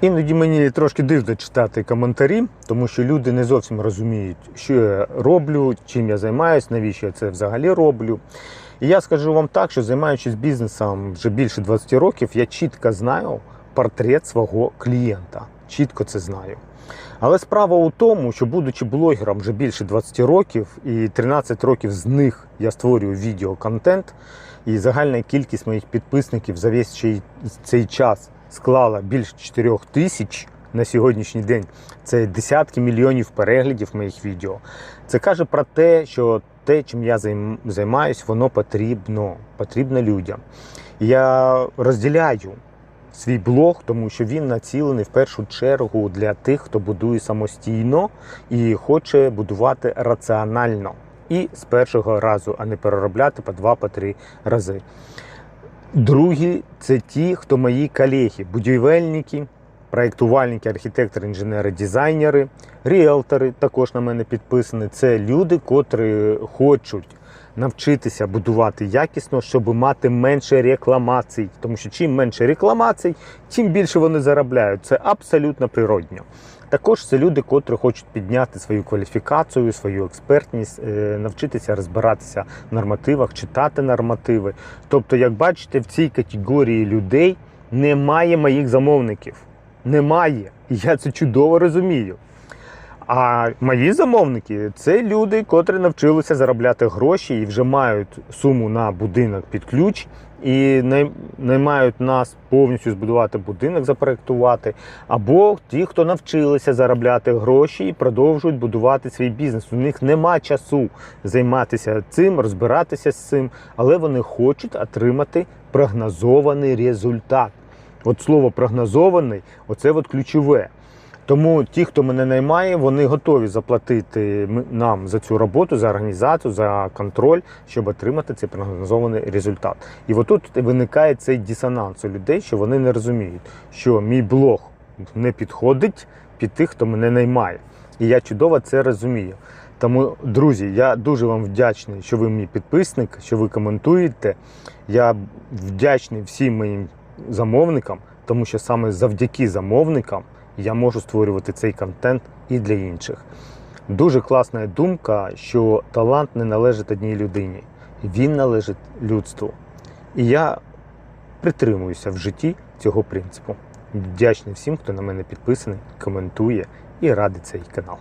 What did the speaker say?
Іноді мені трошки дивно читати коментарі, тому що люди не зовсім розуміють, що я роблю, чим я займаюся, навіщо я це взагалі роблю. І я скажу вам так, що займаючись бізнесом вже більше 20 років, я чітко знаю портрет свого клієнта. Чітко це знаю. Але справа у тому, що будучи блогером вже більше 20 років, і 13 років з них я створюю відеоконтент, і загальна кількість моїх підписників за весь цей- час склала більше 4 тисяч на сьогоднішній день. Це десятки мільйонів переглядів моїх відео. Це каже про те, що те, чим я займ- займаюсь, воно потрібно, потрібно людям. Я розділяю свій блог, тому що він націлений в першу чергу для тих, хто будує самостійно і хоче будувати раціонально. І з першого разу, а не переробляти по два, по рази. Другі це ті, хто мої колеги, будівельники, проєктувальники, архітектори, інженери, дизайнери, ріелтори також на мене підписані. Це люди, котрі хочуть навчитися будувати якісно, щоб мати менше рекламацій. Тому що чим менше рекламацій, тим більше вони заробляють. Це абсолютно природньо. Також це люди, котрі хочуть підняти свою кваліфікацію, свою експертність, е, навчитися розбиратися в нормативах, читати нормативи. Тобто, як бачите, в цій категорії людей немає моїх замовників. Немає. І я це чудово розумію. А мої замовники це люди, котрі навчилися заробляти гроші і вже мають суму на будинок під ключ, і най- наймають нас повністю збудувати будинок, запроектувати. Або ті, хто навчилися заробляти гроші і продовжують будувати свій бізнес. У них нема часу займатися цим, розбиратися з цим, але вони хочуть отримати прогнозований результат. От слово прогнозований оце от ключове. Тому ті, хто мене наймає, вони готові заплатити нам за цю роботу, за організацію, за контроль, щоб отримати цей прогнозований результат. І отут виникає цей дисонанс у людей, що вони не розуміють, що мій блог не підходить під тих, хто мене наймає. І я чудово це розумію. Тому, друзі, я дуже вам вдячний, що ви мій підписник, що ви коментуєте. Я вдячний всім моїм замовникам, тому що саме завдяки замовникам я можу створювати цей контент і для інших. Дуже класна думка, що талант не належить одній людині, він належить людству. І я притримуюся в житті цього принципу. Вдячний всім, хто на мене підписаний, коментує і радить цей канал.